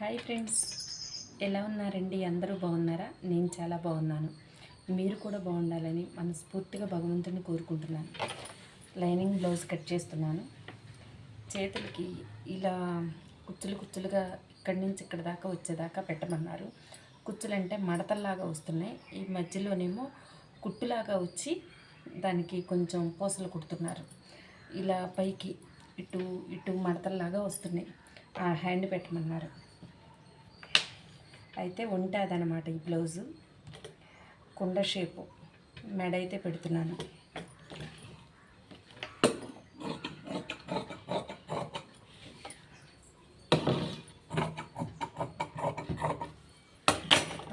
Hi friends ఎలా ఉన్నారండి? అందరూ బాగున్నారా? నేను చాలా బాగున్నాను. మీరు కూడా బాగుండాలని మనస్ఫూర్తిగా భగవంతుని కోరుకుంటున్నాను. లైనింగ్ బ్లౌజ్ కట్ చేస్తున్నాను. చేతులకి ఇలా కుచ్చులు కుచ్చులుగా ఇక్కడి నుంచి ఇక్కడ దాకా వచ్చేదాకా పెట్టమన్నారు. కుచ్చులు అంటే మడతల్లాగా వస్తున్నాయి. ఈ మధ్యలోనేమో కుట్టులాగా వచ్చి దానికి కొంచెం పూసలు కుడుతున్నారు. ఇలా పైకి ఇటు ఇటు మడతల్లాగా వస్తున్నాయి. ఆ హ్యాండ్ పెట్టమన్నారు. అయితే ఉంటుందన్నమాట ఈ బ్లౌజు. కుండ షేపు. మెడ అయితే పెడుతున్నాను.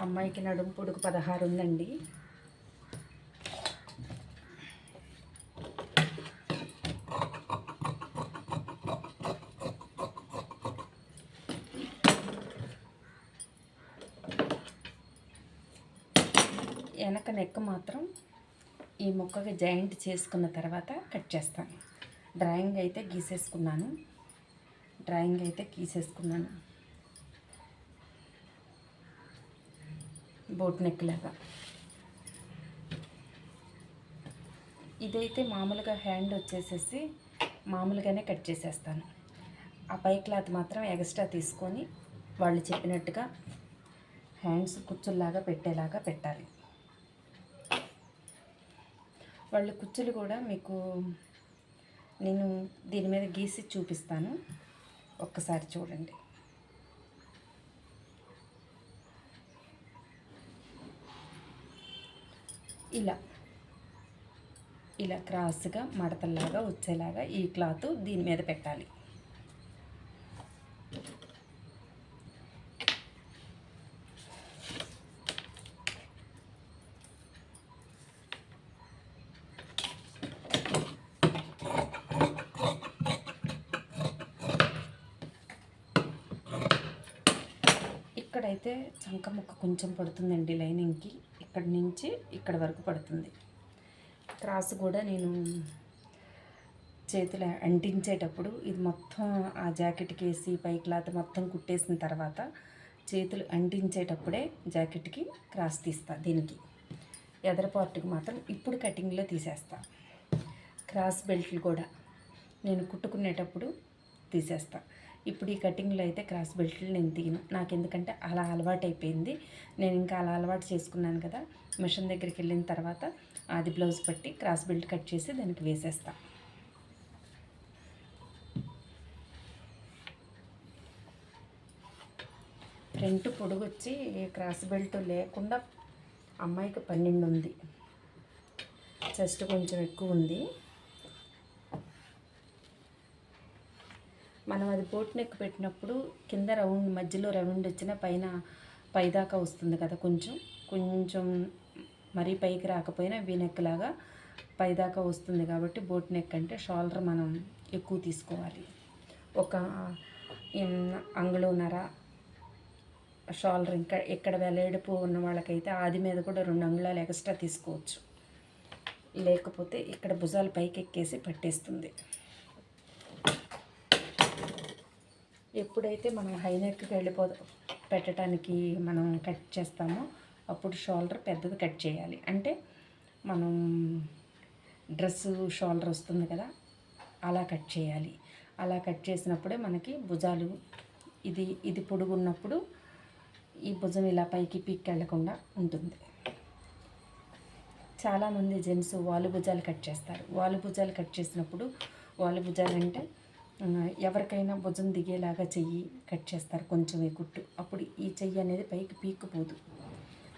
అమ్మాయికి నడుము పొడుగు పదహారు ఉందండి వెనక నెక్ మాత్రం ఈ ముక్కకి జాయింట్ చేసుకున్న తర్వాత కట్ చేస్తాను. డ్రాయింగ్ అయితే గీసేసుకున్నాను. డ్రాయింగ్ అయితే గీసేసుకున్నాను. బోట్ నెక్ లాగా ఇదైతే మామూలుగా హ్యాండ్ వచ్చేసేసి మామూలుగానే కట్ చేసేస్తాను. ఆ పై క్లాత్ మాత్రం ఎక్స్ట్రా తీసుకొని వాళ్ళు చెప్పినట్టుగా హ్యాండ్స్ కుచ్చుల్లాగా పెట్టేలాగా పెట్టాలి. వాళ్ళ కుచ్చులు కూడా మీకు నేను దీని మీద గీసి చూపిస్తాను. ఒక్కసారి చూడండి. ఇలా. ఇలా క్రాస్గా మడతల్లాగా వచ్చేలాగా ఈ క్లాత్ దీని మీద పెట్టాలి. ఇక్కడైతే చంక ముక్క కొంచెం పడుతుందండి లైనింగ్కి. ఇక్కడి నుంచి ఇక్కడ వరకు పడుతుంది. క్రాస్ కూడా నేను చేతులు అంటించేటప్పుడు ఇది మొత్తం ఆ జాకెట్కి వేసి పై క్లాత్ మొత్తం కుట్టేసిన తర్వాత చేతులు అంటించేటప్పుడే జాకెట్కి క్రాస్ తీస్తా దీనికి. ఎదర పార్ట్కి మాత్రం ఇప్పుడు కటింగ్లో తీసేస్తా. క్రాస్ బెల్ట్లు కూడా నేను కుట్టుకునేటప్పుడు తీసేస్తాను ఇప్పుడు ఈ కటింగ్లో అయితే క్రాస్ బెల్ట్లు నేను తీయను. నాకు ఎందుకంటే అలా అలవాటు అయిపోయింది నేను ఇంకా అలా అలవాటు చేసుకున్నాను కదా మిషన్ దగ్గరికి వెళ్ళిన తర్వాత అది బ్లౌజ్ పట్టి క్రాస్ బెల్ట్ కట్ చేసి దానికి వేసేస్తాను ఫ్రంట్ పొడుగు వచ్చి క్రాస్ బెల్ట్ లేకుండా అమ్మాయికి పన్నెండు ఉంది చెస్ట్ కొంచెం ఎక్కువ ఉంది మనం అది బోట్ నెక్ పెట్టినప్పుడు కింద రౌండ్ మధ్యలో రౌండ్ వచ్చిన పైన పైదాకా వస్తుంది కదా కొంచెం. కొంచెం మరీ పైకి రాకపోయినా వీ నెక్ లాగా పైదాకా వస్తుంది కాబట్టి బోట్ నెక్ అంటే షోల్డర్ మనం ఎక్కువ తీసుకోవాలి. ఒక అంగుళన్నర షోల్డర్ ఇంకా ఇక్కడ వెలయడుపు ఉన్న వాళ్ళకైతే ఆది మీద కూడా రెండు అంగుళాలు ఎక్స్ట్రా తీసుకోవచ్చు. లేకపోతే ఇక్కడ భుజాలు పైకి ఎక్కేసి పట్టేస్తుంది. ఎప్పుడైతే మనం హై నెక్కి వెళ్ళిపో పెట్టడానికి మనం కట్ చేస్తామో అప్పుడు షోల్డర్ పెద్దది కట్ చేయాలి. అంటే మనం డ్రెస్ షోల్డర్ వస్తుంది కదా అలా కట్ చేయాలి. అలా కట్ చేసినప్పుడే మనకి భుజాలు ఇది ఇది పొడుగున్నప్పుడు ఈ భుజం ఇలా పైకి పీక్కెళ్ళకుండా ఉంటుంది. చాలామంది జెంట్స్ వాలు భుజాలు కట్ చేస్తారు. వాలు భుజాలు కట్ చేసినప్పుడు వాలు భుజాలు అంటే ఎవరికైనా భుజం దిగేలాగా చెయ్యి కట్ చేస్తారు కొంచెమే కుట్టు. అప్పుడు ఈ చెయ్యి అనేది పైకి పీక్కుపోదు.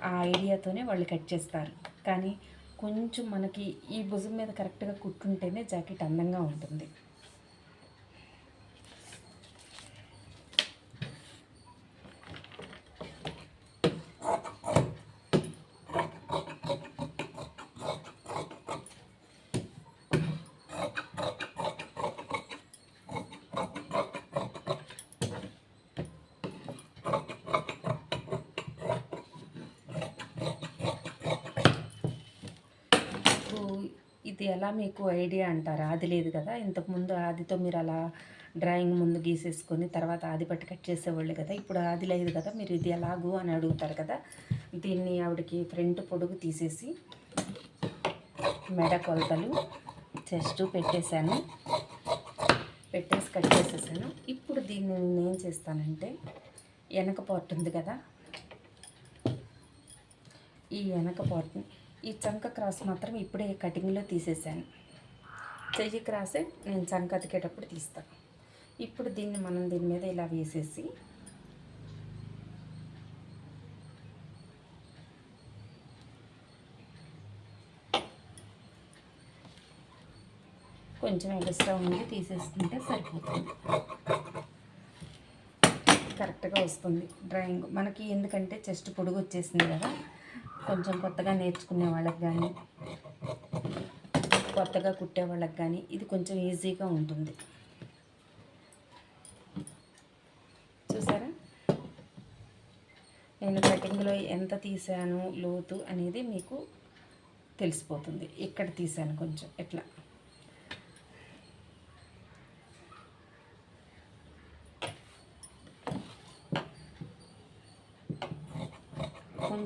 ఆ ఐడియాతోనే వాళ్ళు కట్ చేస్తారు. కానీ కొంచెం మనకి ఈ భుజం మీద కరెక్ట్గా కుట్టుంటేనే జాకెట్ అందంగా ఉంటుంది. ఇది ఎలా మీకు ఐడియా అంటారా? అది లేదు కదా? ఇంతకుముందు ఆదితో మీరు అలా డ్రాయింగ్ ముందు గీసేసుకొని తర్వాత ఆది పట్టి కట్ చేసేవాళ్ళు కదా? ఇప్పుడు అది లేదు కదా? మీరు ఇది ఎలాగూ అని అడుగుతారు కదా? దీన్ని ఆవిడకి ఫ్రంట్ పొడుగు తీసేసి మెడ కొలతలు చెస్ట్ పెట్టేశాను. పెట్టేసి కట్ చేసేసాను. ఇప్పుడు దీన్ని నేను ఏం చేస్తానంటే వెనక పార్ట్ ఉంది కదా? ఈ వెనక పార్ట్ని ఈ చంక క్రాస్ మాత్రం ఇప్పుడే కటింగ్లో తీసేసాను. చెయ్యి క్రాసే నేను చంక అతికేటప్పుడు తీస్తాను ఇప్పుడు దీన్ని మనం దీని మీద ఇలా వేసేసి కొంచెం ఎక్స్ట్రా ఉంది తీసేసుకుంటే సరిపోతుంది. కరెక్ట్గా వస్తుంది డ్రాయింగ్. మనకి ఎందుకంటే చెస్ట్ పొడుగు వచ్చేసింది కదా కొంచెం కొత్తగా నేర్చుకునే వాళ్ళకి కానీ కొత్తగా కుట్టే వాళ్ళకి కానీ ఇది కొంచెం ఈజీగా ఉంటుంది. చూసారా? నేను కటింగ్లో ఎంత తీసాను లోతు అనేది మీకు తెలిసిపోతుంది. ఇక్కడ తీసాను కొంచెం ఎట్లా?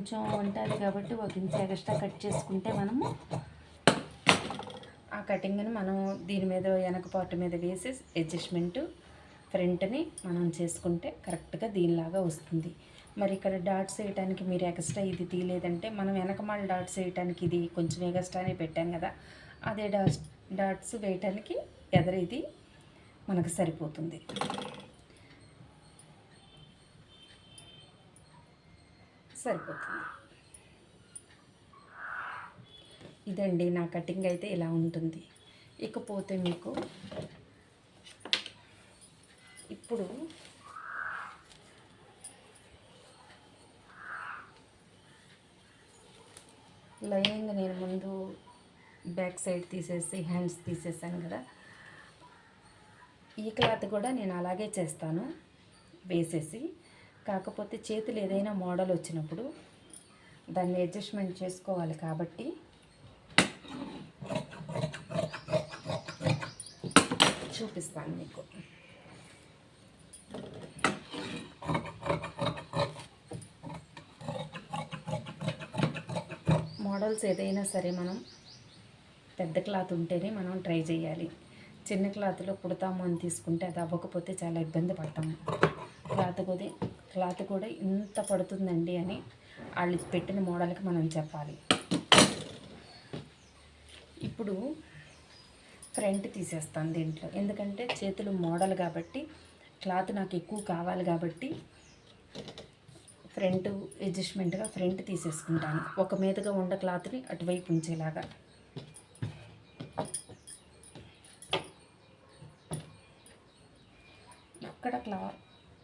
కొంచెం ఉంటుంది కాబట్టి ఒక ఇంచ్ ఎక్స్ట్రా కట్ చేసుకుంటే మనము ఆ కటింగ్ని మనం దీని మీద వెనక పార్ట్ మీద వేసి అడ్జస్ట్మెంట్ ఫ్రంట్ని మనం చేసుకుంటే కరెక్ట్గా దీనిలాగా వస్తుంది. మరి ఇక్కడ డాట్స్ వేయడానికి మీరు ఎక్స్ట్రా ఇది తీయలేదంటే మనం వెనకమాల డాట్స్ వేయడానికి ఇది కొంచెం ఎగస్ట్రానే పెట్టాం కదా అదే డాట్స్ డాట్స్ వేయటానికి ఎదర ఇది మనకు సరిపోతుంది. సరిపోతుంది. ఇదండి నా కటింగ్ అయితే ఇలా ఉంటుంది. ఇకపోతే మీకు ఇప్పుడు లైనింగ్ నేను ముందు బ్యాక్ సైడ్ తీసేసి హ్యాండ్స్ తీసేసాను కదా. ఈ క్లాత్ కూడా నేను అలాగే చేస్తాను వేసేసి. కాకపోతే చేతులు ఏదైనా మోడల్ వచ్చినప్పుడు దాన్ని అడ్జస్ట్మెంట్ చేసుకోవాలి కాబట్టి చూపిస్తాను మీకు. మోడల్స్ ఏదైనా సరే మనం పెద్ద క్లాత్ ఉంటేనే మనం ట్రై చేయాలి. చిన్న క్లాత్లో కుడతాము అని తీసుకుంటే అది అవ్వకపోతే చాలా ఇబ్బంది పడతాము. క్లాత్ కొద్ది క్లాత్ కూడా ఇంత పడుతుందండి అని వాళ్ళు పెట్టిన మోడల్కి మనం చెప్పాలి. ఇప్పుడు ఫ్రంట్ తీసేస్తాను దీంట్లో. ఎందుకంటే చేతులు మోడల్ కాబట్టి క్లాత్ నాకు ఎక్కువ కావాలి కాబట్టి ఫ్రంట్ అడ్జస్ట్మెంట్గా ఫ్రంట్ తీసేసుకుంటాను. ఒక మీదగా ఉండ క్లాత్ని అటువైపు ఉంచేలాగా ఇక్కడ క్లా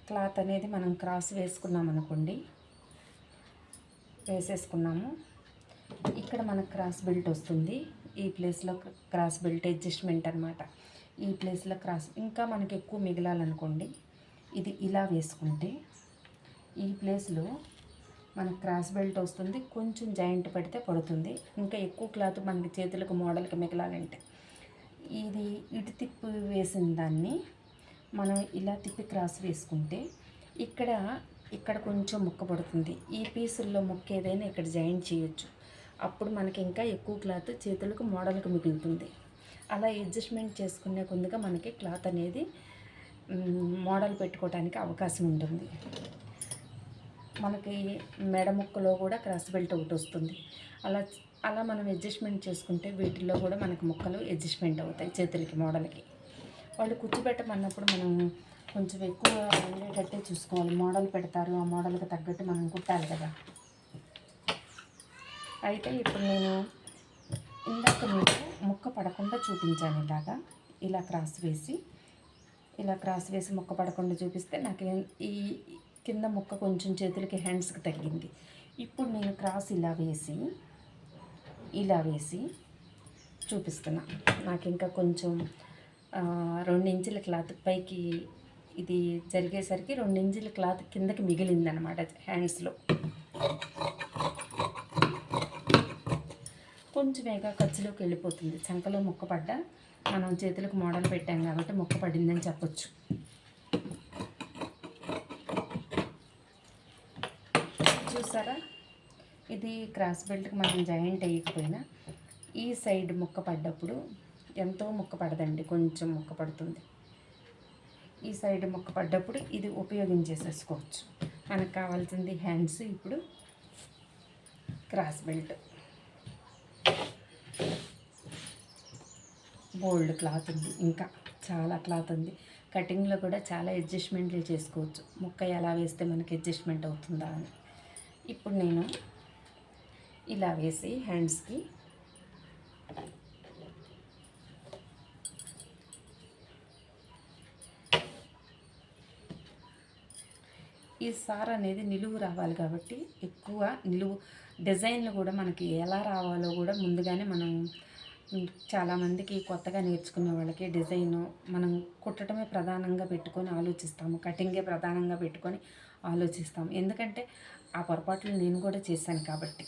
క్లాత్ అనేది మనం క్రాస్ వేసుకున్నాం అనుకోండి. వేసేసుకున్నాము. ఇక్కడ మనకు క్రాస్ బెల్ట్ వస్తుంది. ఈ ప్లేస్లో క్రాస్ బెల్ట్ అడ్జస్ట్మెంట్ అనమాట ఈ ప్లేస్లో క్రాస్ ఇంకా మనకి ఎక్కువ మిగలాలనుకోండి ఇది ఇలా వేసుకుంటే ఈ ప్లేస్లో మనకు క్రాస్ బెల్ట్ వస్తుంది. కొంచెం జాయింట్ పడితే పడుతుంది. ఇంకా ఎక్కువ క్లాత్ మనకి చేతులకు మోడల్కి మిగలాలంటే. ఇది ఇటు తిప్పు వేసిన దాన్ని మనం ఇలా తిప్పి క్రాస్ వేసుకుంటే ఇక్కడ ఇక్కడ కొంచెం ముక్క పడుతుంది. ఈ పీసుల్లో ముక్క ఏదైనా ఇక్కడ జాయిన్ చేయొచ్చు. అప్పుడు మనకి ఇంకా ఎక్కువ క్లాత్ చేతులకు మోడల్కి మిగులుతుంది. అలా అడ్జస్ట్మెంట్ చేసుకునే కొద్దిగా మనకి క్లాత్ అనేది మోడల్ పెట్టుకోవడానికి అవకాశం ఉంటుంది. మనకి మెడ ముక్కలో కూడా క్రాస్ బెల్ట్ ఒకటి వస్తుంది. అలా అలా మనం అడ్జస్ట్మెంట్ చేసుకుంటే వీటిల్లో కూడా మనకు ముక్కలు అడ్జస్ట్మెంట్ అవుతాయి చేతులకి మోడల్కి. వాళ్ళు కూర్చోబెట్టమన్నప్పుడు మనం కొంచెం ఎక్కువ ఉండేటట్టే చూసుకోవాలి. మోడల్ పెడతారు. ఆ మోడల్కి తగ్గట్టు మనం కుట్టాలి కదా. అయితే ఇప్పుడు నేను ఇందాక మీకు ముక్క పడకుండా చూపించాను ఇలాగా. ఇలా క్రాస్ వేసి ఇలా క్రాస్ వేసి ముక్క పడకుండా చూపిస్తే నాకు ఈ కింద ముక్క కొంచెం చేతులకి హ్యాండ్స్కి తగ్గింది ఇప్పుడు నేను క్రాస్ ఇలా వేసి ఇలా వేసి చూపిస్తున్నా. నాకు ఇంకా కొంచెం రెండు ఇంచుల క్లాత్ పైకి ఇది జరిగేసరికి రెండు ఇంచుల క్లాత్ కిందకి మిగిలిందనమాట హ్యాండ్స్లో. కొంచెం వేగా ఖర్చులోకి వెళ్ళిపోతుంది. చంకలో ముక్క పడ్డ మనం చేతులకు మోడల్ పెట్టాం కాబట్టి మొక్క పడిందని చెప్పొచ్చు. చూసారా? ఇది క్రాస్ బెల్ట్కి మనం జాయింట్ వేయకపోయినా ఈ సైడ్ ముక్క పడ్డప్పుడు ఎంతో ముక్క పడదండి కొంచెం ముక్క పడుతుంది. ఈ సైడ్ ముక్క పడ్డప్పుడు ఇది ఉపయోగించేసేసుకోవచ్చు. మనకు కావాల్సింది హ్యాండ్స్ ఇప్పుడు క్రాస్ బెల్ట్. బోల్డ్ క్లాత్ ఉంది ఇంకా చాలా క్లాత్ ఉంది. కటింగ్లో కూడా చాలా అడ్జస్ట్మెంట్లు చేసుకోవచ్చు. ముక్క ఎలా వేస్తే మనకి అడ్జస్ట్మెంట్ అవుతుందా అని. ఇప్పుడు నేను ఇలా వేసి హ్యాండ్స్కి సార్ అనేది నిలువు రావాలి కాబట్టి ఎక్కువ నిలువు డిజైన్లు కూడా మనకి ఎలా రావాలో కూడా ముందుగానే మనం చాలామందికి కొత్తగా నేర్చుకునే వాళ్ళకి డిజైన్ మనం కుట్టడమే ప్రధానంగా పెట్టుకొని ఆలోచిస్తాము కటింగే ప్రధానంగా పెట్టుకొని ఆలోచిస్తాము. ఎందుకంటే ఆ పొరపాట్లు నేను కూడా చేశాను కాబట్టి.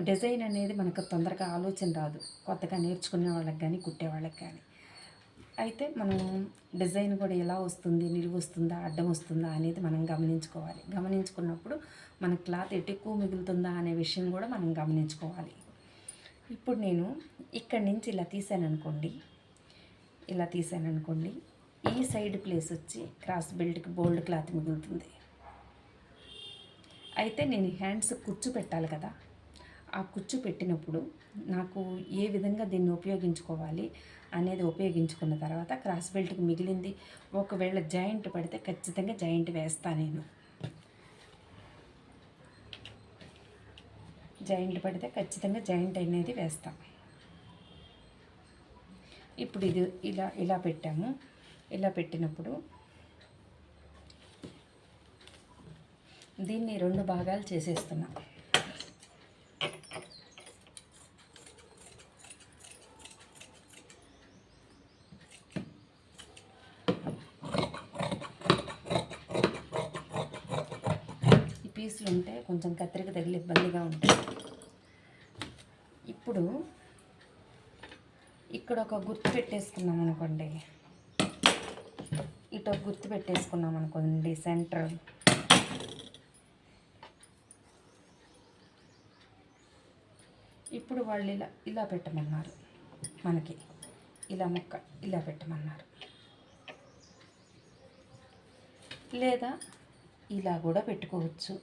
డిజైన్ అనేది మనకు తొందరగా ఆలోచన రాదు. కొత్తగా నేర్చుకునే వాళ్ళకి కానీ కుట్టే వాళ్ళకి కానీ అయితే మనం డిజైన్ కూడా ఎలా వస్తుంది నిలువు వస్తుందా అడ్డం వస్తుందా అనేది మనం గమనించుకోవాలి. గమనించుకున్నప్పుడు మన క్లాత్ ఎటు ఎక్కువ మిగులుతుందా అనే విషయం కూడా మనం గమనించుకోవాలి. ఇప్పుడు నేను ఇక్కడి నుంచి ఇలా తీసాను అనుకోండి. ఇలా తీసాను అనుకోండి. ఈ సైడ్ ప్లేస్ వచ్చి క్రాస్ బెల్ట్కి బోల్డ్ క్లాత్ మిగులుతుంది. అయితే నేను హ్యాండ్స్ కుచ్చు పెట్టాలి కదా. ఆ కుచ్చు పెట్టినప్పుడు నాకు ఏ విధంగా దీన్ని ఉపయోగించుకోవాలి? అనేది ఉపయోగించుకున్న తర్వాత క్రాస్ బెల్ట్కి మిగిలింది. ఒకవేళ జాయింట్ పడితే ఖచ్చితంగా జాయింట్ వేస్తాను నేను. జాయింట్ పడితే ఖచ్చితంగా జాయింట్ అనేది వేస్తాం. ఇప్పుడు ఇది ఇలా ఇలా పెట్టాము. ఇలా పెట్టినప్పుడు దీన్ని రెండు భాగాలు చేసేస్తున్నాం ఈ పీసులు ఉంటే కొంచెం కత్తిరికి తగిలి ఇబ్బందిగా ఉంటుంది. ఇప్పుడు ఇక్కడ ఒక గుర్తు పెట్టేసుకున్నాం అనుకోండి. ఇటు ఒక గుర్తు పెట్టేసుకున్నాం అనుకోండి సెంటర్. ఇప్పుడు వాళ్ళు ఇలా ఇలా పెట్టమన్నారు మనకి. ఇలా ముక్క ఇలా పెట్టమన్నారు. లేదా ఇలా కూడా పెట్టుకోవచ్చు.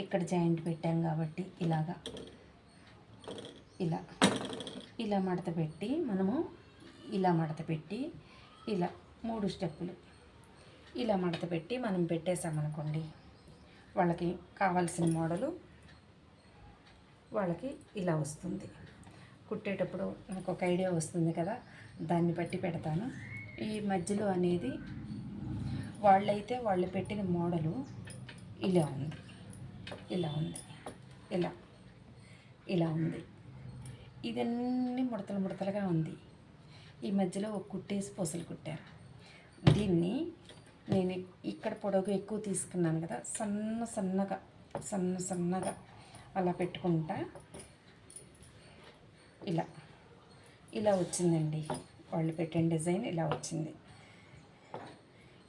ఇక్కడ జాయింట్ పెట్టాం కాబట్టి ఇలాగా. ఇలా. ఇలా మడత పెట్టి మనము ఇలా మడత పెట్టి ఇలా మూడు స్టెప్పులు. ఇలా మడత పెట్టి మనం పెట్టేసామనుకోండి వాళ్ళకి కావాల్సిన మోడలు వాళ్ళకి ఇలా వస్తుంది. కుట్టేటప్పుడు నాకు ఒక ఐడియా వస్తుంది కదా దాన్ని బట్టి పెడతాను. ఈ మధ్యలో అనేది వాళ్ళైతే వాళ్ళు పెట్టిన మోడలు ఇలా ఉంది. ఇలా ఉంది. ఇలా. ఇలా ఉంది. ఇదన్నీ ముడతలు ముడతలుగా ఉంది. ఈ మధ్యలో ఒక కుట్టేసి పూసలు కుట్టారు. దీన్ని నేను ఇక్కడ పొడవు ఎక్కువ తీసుకున్నాను కదా సన్న సన్నగా సన్న సన్నగా అలా పెట్టుకుంటా. ఇలా. ఇలా వచ్చిందండి. వాళ్ళు పెట్టిన డిజైన్ ఇలా వచ్చింది.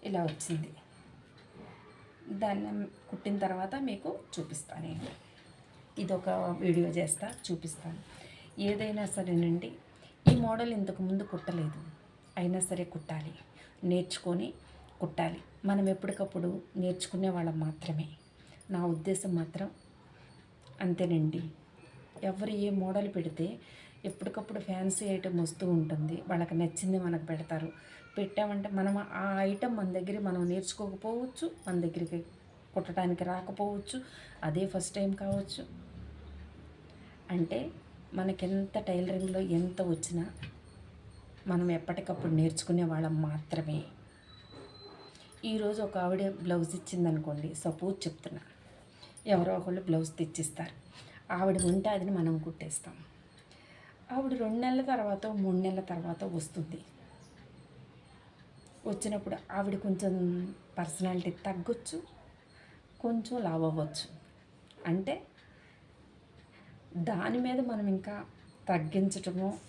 ఇలా వచ్చింది. దాన్ని కుట్టిన తర్వాత మీకు చూపిస్తాను. నేను ఇదొక వీడియో చేస్తా చూపిస్తాను. ఏదైనా సరేనండి ఈ మోడల్ ఇంతకుముందు కుట్టలేదు. అయినా సరే కుట్టాలి నేర్చుకొని కుట్టాలి. మనం ఎప్పటికప్పుడు నేర్చుకునే వాళ్ళం మాత్రమే. నా ఉద్దేశం మాత్రం అంతేనండి. ఎవరు ఏ మోడల్ పెడితే ఎప్పటికప్పుడు ఫ్యాన్సీ ఐటెం వస్తూ ఉంటుంది. వాళ్ళకి నచ్చింది మనకు పెడతారు. పెట్టామంటే మనం ఆ ఐటెం మన దగ్గర మనం నేర్చుకోకపోవచ్చు మన దగ్గరికి కుట్టడానికి రాకపోవచ్చు. అదే ఫస్ట్ టైం కావచ్చు. అంటే మనకెంత టైలరింగ్లో ఎంత వచ్చినా మనం ఎప్పటికప్పుడు నేర్చుకునే వాళ్ళం మాత్రమే. ఈరోజు ఒక ఆవిడ బ్లౌజ్ ఇచ్చిందనుకోండి సపోజ్ చెప్తున్నా ఎవరో ఒకళ్ళు బ్లౌజ్ తెచ్చిస్తారు. ఆవిడ ఉంటే అది మనం కుట్టేస్తాం. ఆవిడ రెండు నెలల తర్వాత మూడు నెలల తర్వాత వస్తుంది. వచ్చినప్పుడు ఆవిడ కొంచెం పర్సనాలిటీ తగ్గొచ్చు కొంచెం లావ్ అవ్వచ్చు. అంటే దాని మీద మనం ఇంకా తగ్గించటము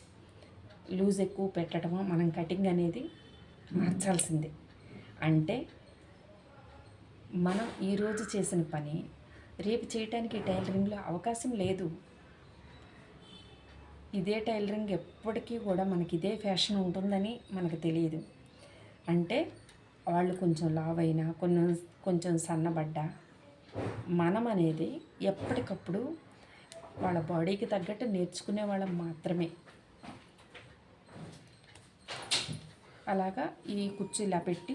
లూజ్ ఎక్కువ పెట్టడమో మనం కటింగ్ అనేది మార్చాల్సిందే. అంటే మనం ఈరోజు చేసిన పని రేపు చేయటానికి టైలరింగ్లో అవకాశం లేదు. ఇదే టైలరింగ్ ఎప్పటికీ కూడా మనకి ఇదే ఫ్యాషన్ ఉంటుందని మనకు తెలియదు. అంటే వాళ్ళు కొంచెం లావైనా కొంచెం కొంచెం సన్నబడ్డా మనం అనేది ఎప్పటికప్పుడు వాళ్ళ బాడీకి తగ్గట్టు నేర్చుకునే వాళ్ళం మాత్రమే. అలాగా ఈ కుర్చీ ఇలా పెట్టి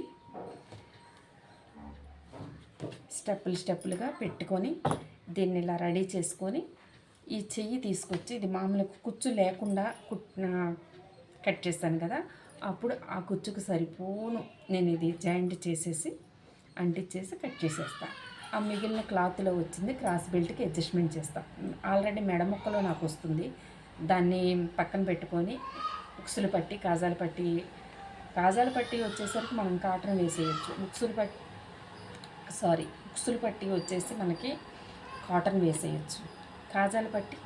స్టెప్పులు స్టెప్పులుగా పెట్టుకొని దీన్ని ఇలా రెడీ చేసుకొని ఈ చెయ్యి తీసుకొచ్చి ఇది మామూలుగా కుచ్చు లేకుండా కుట్ కట్ చేస్తాను కదా అప్పుడు ఆ కుచ్చుకు సరిపోను. నేను ఇది జాయింట్ చేసేసి అంటించేసి కట్ చేసేస్తాను ఆ మిగిలిన క్లాత్లో వచ్చింది క్రాస్ బెల్ట్కి అడ్జస్ట్మెంట్ చేస్తాం. ఆల్రెడీ మెడ ముక్కలో నాకు వస్తుంది. దాన్ని పక్కన పెట్టుకొని ఉక్సులు పట్టి కాజాలు పట్టి కాజాలు పట్టి వచ్చేసరికి మనం కాటన్ వేసేయచ్చు. ఉక్సులు పట్టి సారీ ఉక్సులు పట్టి వచ్చేసి మనకి కాటన్ వేసేయచ్చు. కాజాలు పట్టి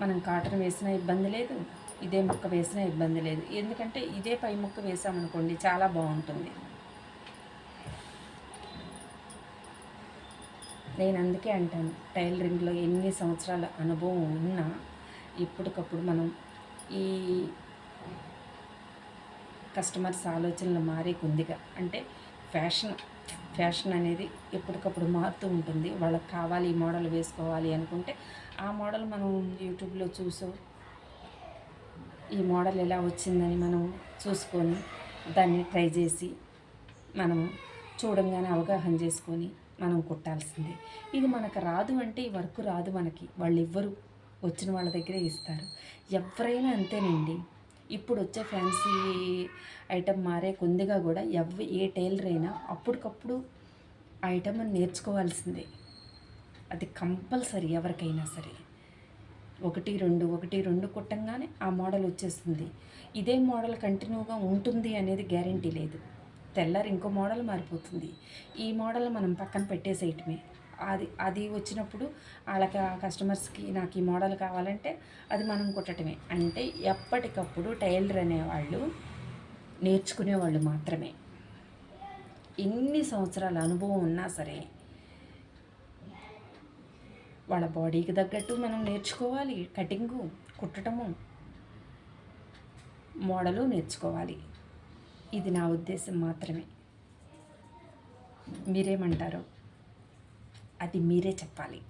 మనం కాటన్ వేసినా ఇబ్బంది లేదు. ఇదే ముక్క వేసినా ఇబ్బంది లేదు. ఎందుకంటే ఇదే పై ముక్క వేసామనుకోండి చాలా బాగుంటుంది. నేను అందుకే అంటాను టైలరింగ్లో ఎన్ని సంవత్సరాల అనుభవం ఉన్నా ఇప్పటికప్పుడు మనం ఈ కస్టమర్స్ ఆలోచనలు మారే కొద్దిగా. అంటే ఫ్యాషన్ ఫ్యాషన్ అనేది ఎప్పటికప్పుడు మారుతూ ఉంటుంది. వాళ్ళకి కావాలి ఈ మోడల్ వేసుకోవాలి అనుకుంటే ఆ మోడల్ మనం యూట్యూబ్లో చూసో ఈ మోడల్ ఎలా వచ్చిందని మనం చూసుకొని దాన్ని ట్రై చేసి మనం చూడంగానే అవగాహన చేసుకొని మనం కుట్టాల్సిందే. ఇది మనకు రాదు అంటే ఈ వర్క్ రాదు మనకి. వాళ్ళు ఇవ్వరు వచ్చిన వాళ్ళ దగ్గరే ఇస్తారు. ఎవరైనా అంతేనండి. ఇప్పుడు వచ్చే ఫ్యాన్సీ ఐటమ్ మారే కొద్దిగా కూడా ఎవ ఏ టైలర్ అయినా అప్పటికప్పుడు ఆ ఐటమ్ నేర్చుకోవాల్సిందే. అది కంపల్సరీ ఎవరికైనా సరే. ఒకటి రెండు ఒకటి రెండు కుట్టంగానే ఆ మోడల్ వచ్చేస్తుంది. ఇదే మోడల్ కంటిన్యూగా ఉంటుంది అనేది గ్యారంటీ లేదు. తెల్లారి ఇంకో మోడల్ మారిపోతుంది. ఈ మోడల్ మనం పక్కన పెట్టేసేయటమే. అది అది వచ్చినప్పుడు వాళ్ళకి ఆ కస్టమర్స్కి నాకు ఈ మోడల్ కావాలంటే అది మనం కుట్టడమే అంటే ఎప్పటికప్పుడు టైలర్ అనేవాళ్ళు నేర్చుకునేవాళ్ళు మాత్రమే. ఎన్ని సంవత్సరాల అనుభవం ఉన్నా సరే వాళ్ళ బాడీకి తగ్గట్టు మనం నేర్చుకోవాలి. కటింగు కుట్టడము మోడలు నేర్చుకోవాలి. ఇది నా ఉద్దేశం మాత్రమే. మీరేమంటారు అది మీరే చెప్పాలి.